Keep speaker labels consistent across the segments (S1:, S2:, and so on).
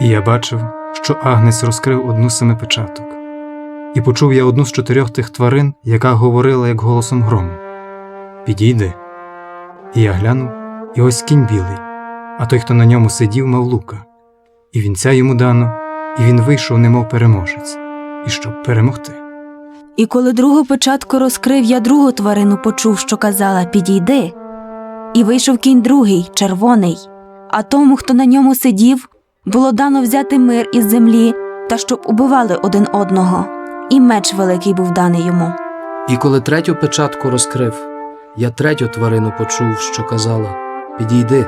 S1: І я бачив, що Агнець розкрив одну з семи і почув я одну з чотирьох тих тварин, яка говорила як голосом грому. Підійди. І я глянув, і ось кінь білий, а той, хто на ньому сидів, мав лука, і вінця йому дано, і він вийшов, немов переможець, і щоб перемогти.
S2: І коли другу печатку розкрив, я другу тварину почув, що казала Підійди. І вийшов кінь другий, червоний, а тому, хто на ньому сидів, було дано взяти мир із землі та щоб убивали один одного, і меч великий був даний йому.
S3: І коли третю печатку розкрив, я третю тварину почув, що казала Підійди.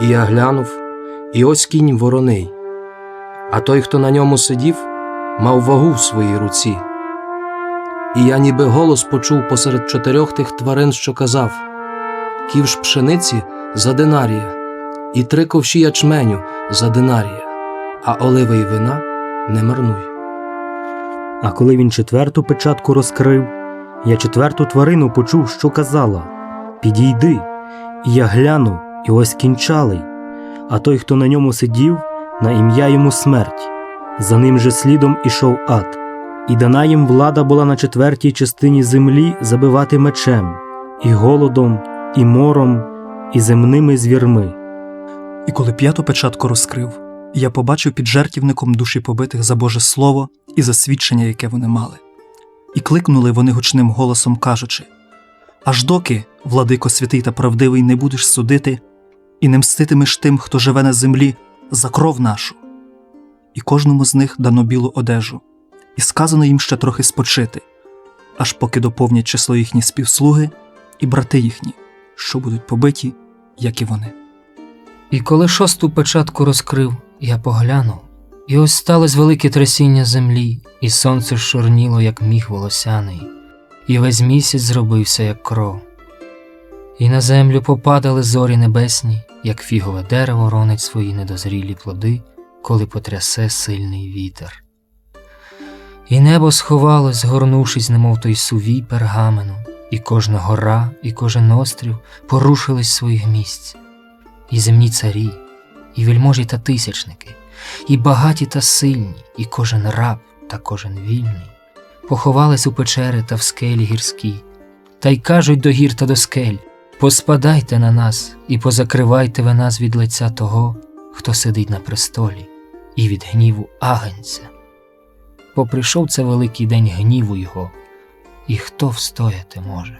S3: І я глянув, і ось кінь вороний, а той, хто на ньому сидів, мав вагу в своїй руці. І я ніби голос почув посеред чотирьох тих тварин, що казав Ківш пшениці за динарія, і три ковші ячменю за динарія, а оливи й вина не марнуй.
S4: А коли він четверту печатку розкрив, я четверту тварину почув, що казала Підійди. І я глянув, і ось кінчалий, а той, хто на ньому сидів, на ім'я йому смерть. За ним же слідом ішов ад, і дана їм влада була на четвертій частині землі забивати мечем, і голодом, і мором, і земними звірми.
S5: І коли п'яту печатку розкрив, я побачив під жертівником душі побитих за Боже Слово і за свідчення, яке вони мали. І кликнули вони гучним голосом, кажучи: Аж доки, владико святий та правдивий, не будеш судити і не мститимеш тим, хто живе на землі, за кров нашу. І кожному з них дано білу одежу, і сказано їм ще трохи спочити, аж поки доповнять число їхні співслуги і брати їхні, що будуть побиті, як і вони.
S6: І коли шосту печатку розкрив, я поглянув, і ось сталося велике трясіння землі, і сонце шорніло, як міг волосяний, і весь місяць зробився, як кров. І на землю попадали зорі небесні, як фігове дерево ронить свої недозрілі плоди, коли потрясе сильний вітер. І небо сховалось, згорнувшись, немов той сувій пергамену, і кожна гора, і кожен острів порушились своїх місць і земні царі, і вельможі та тисячники, і багаті та сильні, і кожен раб та кожен вільний, поховались у печери та в скелі гірські, та й кажуть до гір та до скель Поспадайте на нас і позакривайте ви нас від лиця того, хто сидить на престолі, і від гніву агенця. Бо прийшов це великий день гніву його, і хто встояти може.